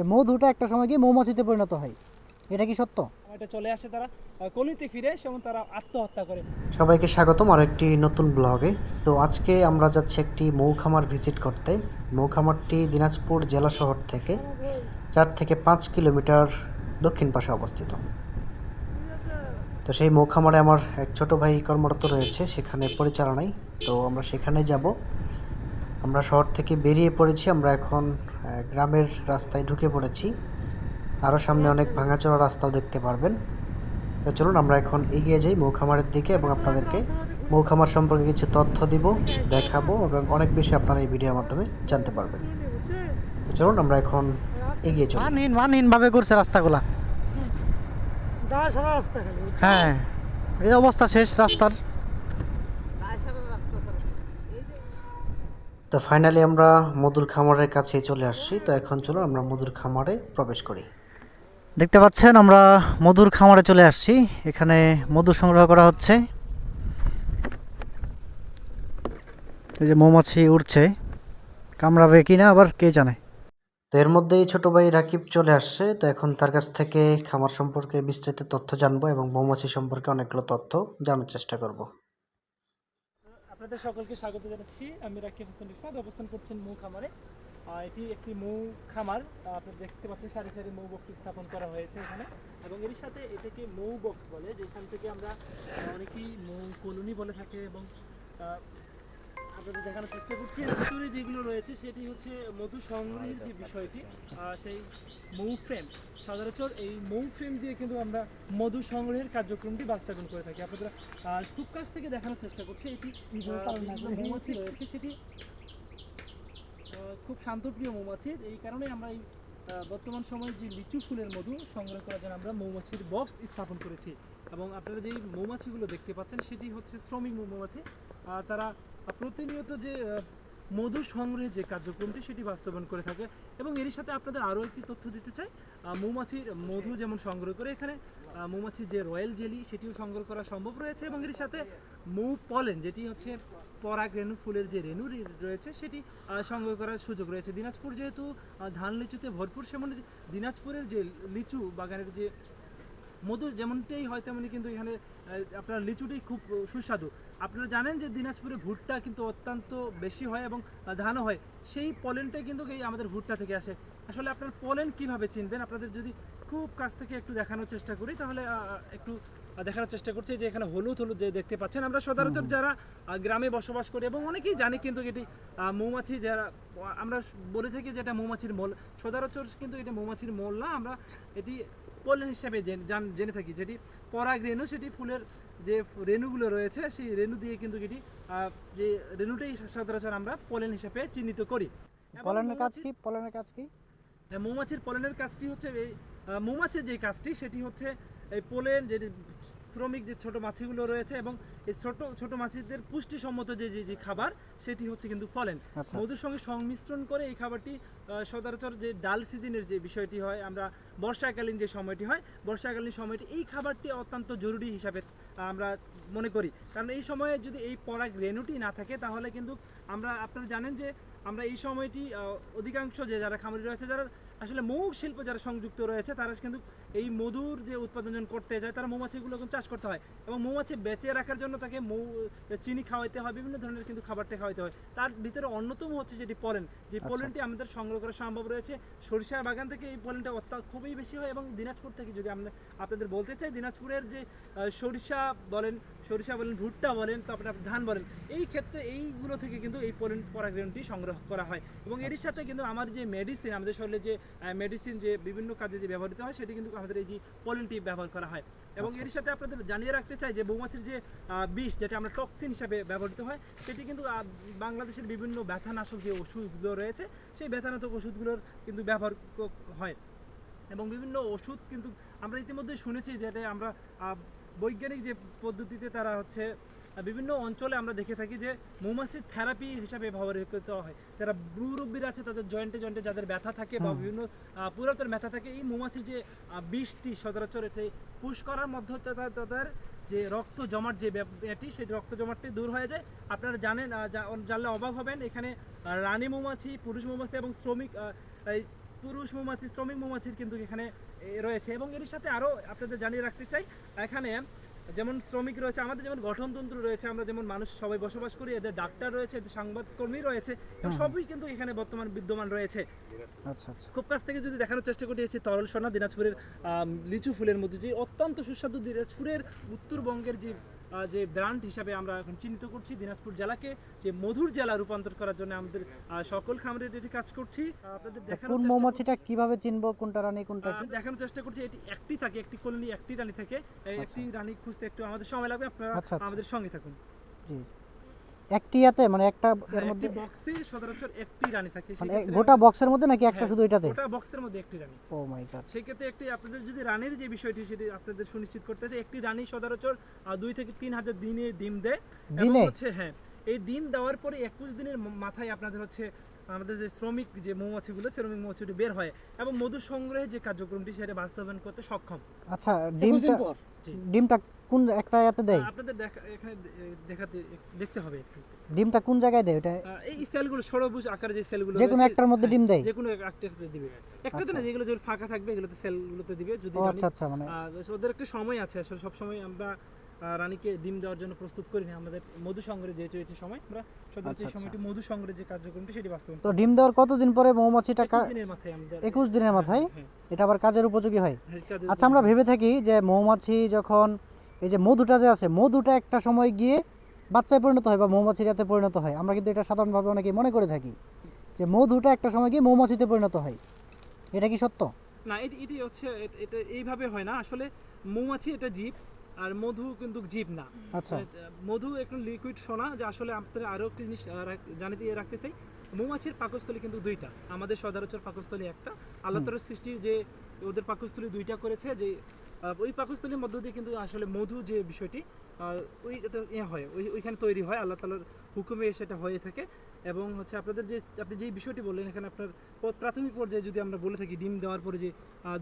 এই মধুটা একটা সময় গিয়ে মৌমাছিতে পরিণত হয়। এটা কি সত্য? এটা চলে আসে তারা কলিতে ফিরে এবং তারা আত্মহত্যা করে। সবাইকে স্বাগতম আর একটি নতুন ব্লগে। তো আজকে আমরা যাচ্ছি একটি মৌখামার ভিজিট করতে। মৌখামারটি দিনাজপুর জেলা শহর থেকে চার থেকে পাঁচ কিলোমিটার দক্ষিণ পাশে অবস্থিত। তো সেই মৌখামারে আমার এক ছোট ভাই কর্মরত রয়েছে সেখানে পরিচালনায়। তো আমরা সেখানে যাব। আমরা শহর থেকে বেরিয়ে পড়েছি আমরা এখন গ্রামের রাস্তায় ঢুকে পড়েছি। আরও সামনে অনেক ভাঙাচোরা রাস্তাও দেখতে পারবেন। তো চলুন আমরা এখন এগিয়ে যাই মৌখামারের দিকে এবং আপনাদেরকে মৌখামার সম্পর্কে কিছু তথ্য দিব দেখাবো এবং অনেক বেশি আপনারা এই ভিডিওর মাধ্যমে জানতে পারবেন। তো চলুন আমরা এখন এগিয়ে চলি। মানহীন মানহীন ভাবে করছে রাস্তাগুলা। হ্যাঁ এই অবস্থা শেষ রাস্তার। তো ফাইনালি আমরা মধুর খামারের কাছে চলে আসছি। তো এখন চলো আমরা মধুর খামারে প্রবেশ করি। দেখতে পাচ্ছেন, আমরা মধুর খামারে চলে আসছি। এখানে মধু সংগ্রহ করা হচ্ছে। এই যে মৌমাছি উড়ছে। কামড়াবে কিনা, আবার কে জানে। তো এর মধ্যেই ছোট ভাই রাকিব চলে আসছে। তো এখন তার কাছ থেকে খামার সম্পর্কে বিস্তারিত তথ্য জানব এবং মৌমাছি সম্পর্কে অনেকগুলো তথ্য জানার চেষ্টা করব। আপনাদের সকলকে স্বাগত জানাচ্ছি। আমি রাকিব হোসেন রিফাত অবস্থান করছেন মৌ খামারে। এটি একটি মৌ খামার। আহ, আপনারা দেখতে পাচ্ছেন সারি সারি মৌ বক্স স্থাপন করা হয়েছে এখানে। এবং এর সাথে এটাকে মৌ বক্স বলে যেখান থেকে আমরা অনেকেই মৌ কলোনি বলে থাকে এবং আপনাদের দেখানোর চেষ্টা করছি। ভিতরে যেগুলো রয়েছে সেটি হচ্ছে মধু সংগ্রহের যে বিষয়টি সেই মৌ ফ্রেম। সচরাচর এই মৌ ফ্রেম দিয়ে কিন্তু আমরা মধু সংগ্রহের কার্যক্রমটি বাস্তবায়ন করে থাকি। আপনারা আহ, খুব কাছ থেকে দেখানোর চেষ্টা করছি এটি মৌমাছি রয়েছে সেটি খুব শান্তপ্রিয় মৌমাছি। এই কারণে আমরা এই বর্তমান সময়ে যে লিচু ফুলের মধু সংগ্রহ করার জন্য আমরা মৌমাছির বক্স স্থাপন করেছি। এবং আপনারা যেই মৌমাছিগুলো দেখতে পাচ্ছেন সেটি হচ্ছে শ্রমিক মৌমাছি। আহ, তারা প্রতিনিয়ত যে মধু সংগ্রহের যে কার্যক্রমটি সেটি বাস্তবায়ন করে থাকে এবং এর সাথে আপনাদের আরও একটি তথ্য দিতে চাই। মৌমাছির মধু যেমন সংগ্রহ করে এখানে মৌমাছির যে রয়্যাল জেলি সেটিও সংগ্রহ করা সম্ভব রয়েছে এবং এর সাথে মৌ পলেন যেটি হচ্ছে পরাগ রেণু ফুলের যে রেণু রয়েছে সেটি সংগ্রহ করার সুযোগ রয়েছে। দিনাজপুর যেহেতু ধান লিচুতে ভরপুর, সেমন দিনাজপুরের যে লিচু বাগানের যে মধু যেমনটাই হয়, তেমনি কিন্তু এখানে আপনার লিচুটি খুব সুস্বাদু। আপনারা জানেন যে দিনাজপুরে ভুট্টা কিন্তু অত্যন্ত বেশি হয় এবং ধানও হয়। সেই পলেনটাই কিন্তু এই আমাদের ভুট্টা থেকে আসে। আসলে আপনার পলেন কীভাবে চিনবেন? আপনাদের যদি খুব কাছ থেকে একটু দেখানোর চেষ্টা করি তাহলে একটু দেখানোর চেষ্টা করছি যে এখানে হলুদ হলুদ যে দেখতে পাচ্ছেন আমরা সচরাচর যারা গ্রামে বসবাস করি এবং অনেকেই জানে কিন্তু এটি মৌমাছি যারা আমরা বলে থাকি যে এটা মৌমাছির মল। সচরাচর কিন্তু এটা মৌমাছির মল না আমরা এটি পলেন হিসাবে জেনে- জেনে থাকি। যেটি পরাগ রেণু সেটি ফুলের যে রেণুগুলো রয়েছে সেই রেণু দিয়ে কিন্তু এটি আহ, যে রেণুটাই সচরাচর আমরা পলেন হিসেবে চিহ্নিত করি। পলেনের কাজ কি? পলেনের কাজ কি? হ্যাঁ, মৌমাছির পলেনের কাজটি হচ্ছে এই মৌমাছির যে কাজটি সেটি হচ্ছে এই পোলেন যে শ্রমিক যে ছোট মাছিগুলো রয়েছে এবং এই ছোট ছোট মাছিদের পুষ্টিসম্মত যে যে খাবার সেটি হচ্ছে কিন্তু ফলেন। আচ্ছা। মধুর সঙ্গে সংমিশ্রণ করে এই খাবারটি সচরাচর যে ডাল সিজনের যে বিষয়টি হয় আমরা বর্ষাকালীন যে সময়টি হয় বর্ষাকালীন সময়টি এই খাবারটি অত্যন্ত জরুরি হিসাবে আমরা মনে করি। কারণ এই সময়ে যদি এই পরাগ রেণুটি না থাকে তাহলে কিন্তু আমরা আপনারা জানেন যে আমরা এই সময়টি অধিকাংশ যে যারা খামারি রয়েছে যারা আসলে মৌ শিল্প যারা সংযুক্ত রয়েছে তারা কিন্তু এই মধুর যে উৎপাদন করতে যায় তারা মৌমাছিগুলো কিন্তু চাষ করতে হয় এবং মৌমাছি বেঁচে রাখার জন্য তাকে মৌ চিনি খাওয়াইতে হয় বিভিন্ন ধরনের কিন্তু খাবারটা খাওয়াইতে হয়। তার ভিতরে অন্যতম হচ্ছে যেটি পলেন। যে আচ্ছা, পলেনটি আমাদের সংগ্রহ করা সম্ভব রয়েছে। সরিষা বাগান থেকে এই পলেনটা অত্যন্ত খুবই বেশি হয় এবং দিনাজপুর থেকে যদি আমরা আপনাদের বলতে চাই দিনাজপুরের যে সরিষা বলেন সরিষা বলেন ভুট্টা বলেন তারপরে আপনি ধান বলেন এই ক্ষেত্রে এইগুলো থেকে কিন্তু এই পলেন পরাগ্রেনটি সংগ্রহ করা হয়। এবং এর সাথে কিন্তু আমার যে মেডিসিন আমাদের শরীরে যে মেডিসিন যে বিভিন্ন কাজে যে ব্যবহৃত হয় সেটি কিন্তু আমাদের এই যে পলেনটি ব্যবহার করা হয়। এবং এর সাথে আপনাদের জানিয়ে রাখতে চাই যে মৌমাছির যে বিষ যেটা আমরা টক্সিন হিসাবে ব্যবহৃত হয় সেটি কিন্তু বাংলাদেশের বিভিন্ন ব্যথানাশক যে ওষুধগুলো রয়েছে সেই ব্যথানাশক ওষুধগুলোর কিন্তু ব্যবহার হয়। এবং বিভিন্ন ওষুধ কিন্তু আমরা ইতিমধ্যে শুনেছি যেটা আমরা বৈজ্ঞানিক যে পদ্ধতিতে তারা হচ্ছে বিভিন্ন অঞ্চলে আমরা দেখে থাকি যে মৌমাছির থেরাপি হিসাবে ব্যবহৃত হয়। যারা ব্রুরব্বীর আছে তাদের জয়েন্টে জয়েন্টে যাদের ব্যথা থাকে বা বিভিন্ন পুরাতন ব্যথা থাকে এই মৌমাছি যে বিষটি সচরাচর এতে পুশ করার মধ্যে তাদের তাদের যে রক্ত জমাট যে এটি সেই রক্ত জমাটটি দূর হয়ে যায়। আপনারা জানেন জানলে অবাক হবেন এখানে রানী মৌমাছি পুরুষ মৌমাছি এবং শ্রমিক পুরুষ মৌমাছি শ্রমিক মৌমাছির কিন্তু এখানে রয়েছে। এবং এর সাথে আরও আপনাদের জানিয়ে রাখতে চাই এখানে যেমন শ্রমিক রয়েছে আমাদের যেমন গঠনতন্ত্র রয়েছে আমরা যেমন মানুষ সবাই বসবাস করি এদের ডাক্তার রয়েছে এদের সংবাদকর্মী রয়েছে সবই কিন্তু এখানে বর্তমান বিদ্যমান রয়েছে। আচ্ছা আচ্ছা। খুব কাছ থেকে যদি দেখানোর চেষ্টা করেছি তরল সোনা দিনাজপুরের লিচু ফুলের মধ্যে যে অত্যন্ত সুস্বাদু দিনাজপুরের উত্তরবঙ্গের যে যে ব্র্যান্ড হিসাবে আমরা এখন চিহ্নিত করছি দিনাজপুর জেলাকে যে মধুর জেলা রূপান্তর করার জন্য আমাদের সকল খামারের এটি কাজ করছি। আপনাদের দেখানোর কোন মৌমাছিটা কীভাবে চিনবো কোনটা রানী কোনটা কি? দেখানোর চেষ্টা করছি এটি একটি থাকে একটি কলোনি একটি রানী থাকে। এই আচ্ছা। একটি রানী খুঁজতে একটু আমাদের সময় লাগবে আপনারা আচ্ছা, আচ্ছা। আমাদের সঙ্গে থাকুন। জি। জি। একটি ইয়াতে মানে একটা এর হ্যাঁ, মধ্যে বক্সে সচরাচর একটি রানী থাকে মানে সেক্ষেত্রে গোটা বক্সের মধ্যে নাকি একটা হ্যাঁ, শুধু এটাতে গোটা বক্সের মধ্যে একটি রানী ও মাই গড সেক্ষেত্রে একটি আপনাদের যদি রানের যে বিষয়টি সেটি আপনাদের সুনিশ্চিত করতে একটি রানী সচরাচর দুই থেকে তিন হাজার দিনে ডিম দেয় দিনে? হচ্ছে হ্যাঁ এই ডিম দেওয়ার পরে একুশ দিনের মাথায় আপনাদের হচ্ছে আমাদের যে শ্রমিক যে মৌমাছিগুলো শ্রমিক মৌমাছিটি বের হয় এবং মধু সংগ্রহের যে কার্যক্রমটি সেটা বাস্তবায়ন করতে সক্ষম। আচ্ছা ডিমটা ডিমটা কোন একটা ইয়াতে দেয়? আপনাদের দেখা এখানে দেখাতে দেখতে হবে একটু। ডিমটা কোন জায়গায় দেয় ওটা? এই সেলগুলো ষড়ভুজ আকারে যে সেলগুলো যে কোনো একটার মধ্যে হ্যাঁ, ডিম দেয়? যে কোনো একটাতে দিবে। একটা তো আচ্ছা। না যেগুলো যেগুলো ফাঁকা থাকবে এগুলোতে সেলগুলোতে দিবে যদি আচ্ছা আচ্ছা মানে ওদের একটা সময় আছে আসলে সব সময় আমরা রানীকে ডিম দেওয়ার জন্য প্রস্তুত করি না আমাদের মধু সংগ্রহে যেহেতু এটি সময় আমরা সদর আচ্ছা, এই সময়টি মধু সংগ্রহের যে কার্যক্রমটি সেটি বাস্তবায়ন তো ডিম দেওয়ার কতদিন পরে মৌমাছিটা দিনের মাথায় আমাদের একুশ দিনের মাথায়? হ্যাঁ, এটা আবার কাজের উপযোগী হয়? হ্যাঁ, আচ্ছা আমরা ভেবে থাকি যে মৌমাছি যখন এই যে মধুটা যে আছে মধুটা একটা সময় গিয়ে বাচ্চায় পরিণত হয় বা মৌমাছির যাতে পরিণত হয়। আমরা কিন্তু এটা সাধারণভাবে অনেকেই মনে করে থাকি যে মধুটা একটা সময় গিয়ে মৌমাছিতে পরিণত হয়। এটা কি সত্য? না এটি এটি হচ্ছে এটা এইভাবে হয় না। আসলে মৌমাছি এটা জীব। আর মধু কিন্তু জীব না। আচ্ছা। মধু একটু লিকুইড সোনা যে আসলে আপনাদের আরও একটি জিনিস জানিয়ে দিয়ে রাখতে চাই। মৌমাছির পাকস্থলী কিন্তু দুইটা আমাদের সদারচর পাকস্থলী একটা। আল্লাহ হুম। তাআলার সৃষ্টি যে ওদের পাকস্থলী দুইটা করেছে যে ওই পাকস্থলীর মধ্য দিয়ে কিন্তু আসলে মধু যে বিষয়টি আহ, ওই এটা ইয়ে হয় ওই ওইখানে তৈরি হয় আল্লাহ তালার হুকুমে সেটা হয়ে থাকে। এবং হচ্ছে আপনাদের যে আপনি যেই বিষয়টি বললেন এখানে আপনার প্রাথমিক পর্যায়ে যদি আমরা বলে থাকি ডিম দেওয়ার পরে যে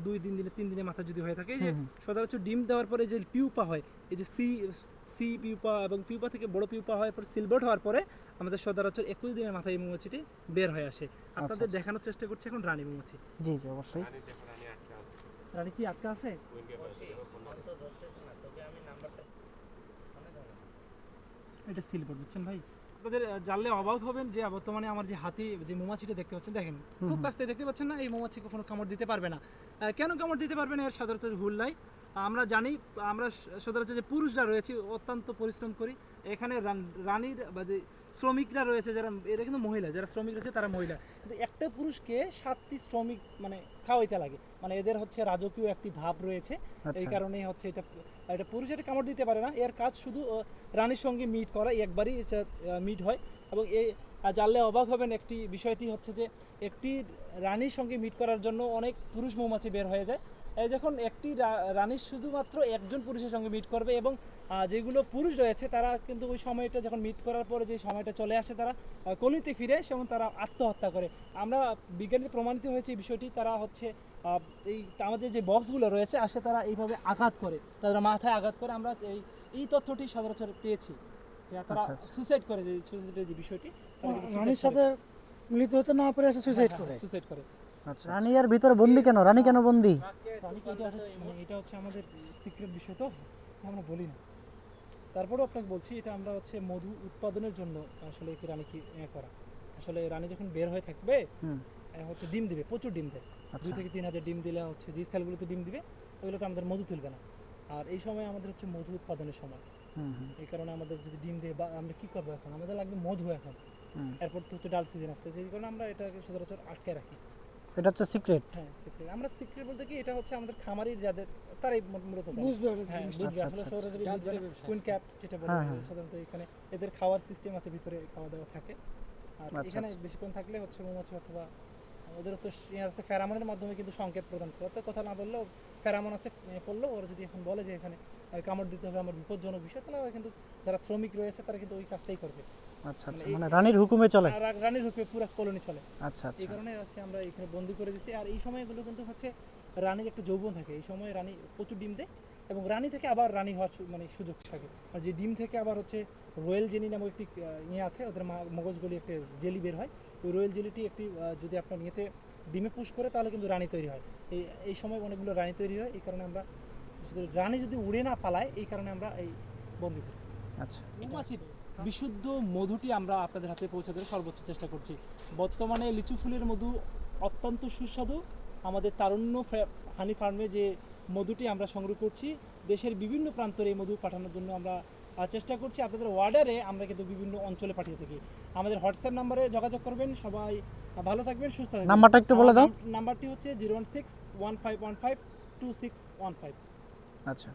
দুই দিন দিনে তিন দিনের মাথা যদি হয়ে থাকে যে। সচরাচর ডিম দেওয়ার পরে যে পিউপা হয় এই যে সি সি পিউপা এবং পিউপা থেকে বড় পিউপা হয় পর সিলভার হওয়ার পরে আমাদের সচরাচর একুশ দিনের মাথায় এই মৌমাছিটি বের হয়ে আসে। আপনাদের আচ্ছা। দেখানোর চেষ্টা করছি এখন রানী মৌমাছি। জি জি অবশ্যই। রানী কি আটকা আছে? এটা সিলভার বুঝছেন ভাই? আপনাদের জানলে অবাক হবেন যে বর্তমানে আমার যে হাতি যে মৌমাছিটা দেখতে পাচ্ছেন দেখেন খুব। কাছ থেকে দেখতে পাচ্ছেন না এই মৌমাছি কখনো কামড় দিতে পারবে না। কেন কামড় দিতে পারবে না এর সাধারণত ভুল নাই। আমরা জানি আমরা সাধারণত যে পুরুষরা রয়েছে অত্যন্ত পরিশ্রম করি। এখানে রানীর বা যে শ্রমিকরা রয়েছে যারা এরা কিন্তু মহিলা যারা শ্রমিক রয়েছে তারা মহিলা। কিন্তু একটা পুরুষকে সাতটি শ্রমিক মানে খাওয়াইতে লাগে। মানে এদের হচ্ছে রাজকীয় একটি ভাব রয়েছে। এই আচ্ছা। কারণে হচ্ছে এটা এটা পুরুষ এটা কামড় দিতে পারে না। এর কাজ শুধু রানীর সঙ্গে মিট করা একবারই মিট হয়। এবং এই জানলে অবাক হবেন একটি বিষয়টি হচ্ছে যে একটি রানীর সঙ্গে মিট করার জন্য অনেক পুরুষ মৌমাছি বের হয়ে যায়। এই যখন একটি রানীর শুধুমাত্র একজন পুরুষের সঙ্গে মিট করবে এবং যেগুলো পুরুষ রয়েছে তারা কিন্তু ওই সময়টা যখন মিট করার পরে যে সময়টা চলে আসে তারা কলিতে ফিরে এবং তারা আত্মহত্যা করে। আমরা বিজ্ঞানী প্রমাণিত হয়েছে এই বিষয়টি তারা হচ্ছে এই আমাদের যে বক্সগুলো রয়েছে আসে তারা এইভাবে আঘাত করে তারা মাথায় আঘাত করে। আমরা এই এই তথ্যটি সচরাচর পেয়েছি যে তারা আচ্ছা, আচ্ছা। সুসাইড করে যে সুসাইডের যে বিষয়টি রানীর সাথে মিলিত হতে না পারে এসে সুইসাইড হ্যাঁ, করে? হ্যাঁ, suicide করে। আচ্ছা রানী আর ভিতরে বন্দি কেন? রানী কেন বন্দি? রানী কি এটা হচ্ছে- মানে এটা হচ্ছে আমাদের সিক্রেট বিষয় তো আমরা বলি না। তারপরেও আপনাকে বলছি এটা আমরা হচ্ছে মধু উৎপাদনের জন্য আসলে কি রানী কি করা। আসলে রানী যখন বের হয়ে থাকবে হচ্ছে ডিম দিবে প্রচুর ডিম দেয়। আচ্ছা। দুই থেকে তিন হাজার ডিম দিলে হচ্ছে যে সেলগুলোতে ডিম দিবে ওগুলোতে আমাদের মধু তুলবে না। আর এই সময় আমাদের হচ্ছে মধু উৎপাদনের সময়। এই কারণে আমাদের যদি ডিম দেয় বা আমরা কি করব এখন? আমাদের লাগবে মধু এখন। এরপর তো হচ্ছে ডাল সিজন আসতে যেই কারণে আমরা এটাকে সচরাচর আটকে রাখি। এটা হচ্ছে সিক্রেট হ্যাঁ সিক্রেট আমরা সিক্রেট বলতে কি এটা হচ্ছে আমাদের খামারি যাদের তারাই মূলত বুঝবে আসলে সৌরজীবী। কুইন ক্যাপ যেটা বলে হ্যাঁ, হ্যাঁ। সাধারণত এখানে এদের খাওয়ার সিস্টেম আছে ভিতরে খাওয়া দাওয়া থাকে। আর আচ্ছা, এখানে আচ্ছা। বেশিক্ষণ থাকলে হচ্ছে মৌমাছি অথবা ওদের তো ইয়ে আছে ফেরামনের মাধ্যমে কিন্তু সংকেত প্রদান করে। অর্থাৎ কথা না বললেও ফেরামন আছে পড়ল ওরা যদি এখন বলে যে এখানে কামড় দিতে হবে আমার বিপজ্জনক বিষয় তাহলে ওরা কিন্তু যারা শ্রমিক রয়েছে তারা কিন্তু ওই কাজটাই করবে। আচ্ছা আচ্ছা মানে রানীর হুকুমে চলে? রানীর রূপে পুরো কলোনি চলে। আচ্ছা এই আচ্ছা কারণে হচ্ছে আমরা এখানে বন্দি করে দিচ্ছি আর এই সময়গুলো কিন্তু হচ্ছে রানীর একটা যৌবন থাকে। এই সময় রানী প্রচুর ডিম দেয় এবং রানী থেকে আবার রানী হওয়ার মানে সুযোগ থাকে। আর যে ডিম থেকে আবার হচ্ছে রয়্যাল জেলি নামক একটি ইয়ে আছে ওদের মগজগুলি একটা জেলি বের হয়। ওই রয়্যাল জেলিটি একটি যদি আপনার ইয়েতে ডিমে পুশ করে তাহলে কিন্তু রানী তৈরি হয়। এই এই সময় অনেকগুলো রানী তৈরি হয়। এই কারণে আমরা রানী যদি উড়ে না পালায় এই কারণে আমরা এই বন্দি করি। আচ্ছা বিশুদ্ধ মধুটি আমরা আপনাদের হাতে পৌঁছে দেওয়ার সর্বোচ্চ চেষ্টা করছি। বর্তমানে লিচু ফুলের মধু অত্যন্ত সুস্বাদু। আমাদের তারুণ্য হানি ফার্মে যে মধুটি আমরা সংগ্রহ করছি দেশের বিভিন্ন প্রান্তরে এই মধু পাঠানোর জন্য আমরা চেষ্টা করছি। আপনাদের অর্ডারে আমরা কিন্তু বিভিন্ন অঞ্চলে পাঠিয়ে থাকি। আমাদের হোয়াটসঅ্যাপ নাম্বারে যোগাযোগ করবেন। সবাই ভালো থাকবেন সুস্থ থাকবেন। নাম্বারটা একটু বলে দাও। নাম্বারটি হচ্ছে zero one six one five one five two six one five আচ্ছা।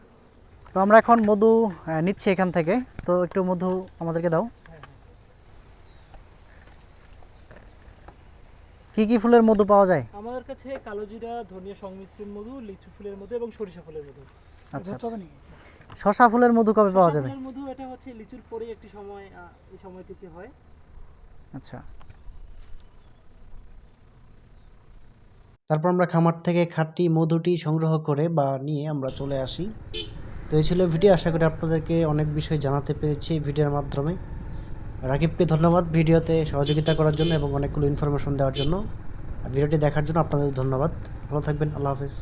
তো আমরা এখন মধু আহ, নিচ্ছি এখান থেকে। তো একটু মধু আমাদেরকে দাও। কি কি ফুলের মধু পাওয়া যায়? আমাদের কাছে কালোজিরা ধনিয়া সংমিশ্রণ মধু লিচু ফুলের মধু এবং সরিষা ফুলের মধু। আচ্ছা নাকি শশা ফুলের মধু কবে পাওয়া যাবে? ফুলের মধু এটা হচ্ছে লিচুর পরে একটি সময় এই সময়টিতে হয়। আচ্ছা। তারপর আমরা খামার থেকে খাঁটি মধুটি সংগ্রহ করে বা নিয়ে আমরা চলে আসি। তো এই ছিল ভিডিও, আশা করি আপনাদেরকে অনেক বিষয় জানাতে পেরেছি ভিডিওর মাধ্যমে। রাকিবকে ধন্যবাদ ভিডিওতে সহযোগিতা করার জন্য এবং অনেকগুলো ইনফরমেশন দেওয়ার জন্য। ভিডিওটি দেখার জন্য আপনাদের ধন্যবাদ। ভালো থাকবেন, আল্লাহ হাফেজ।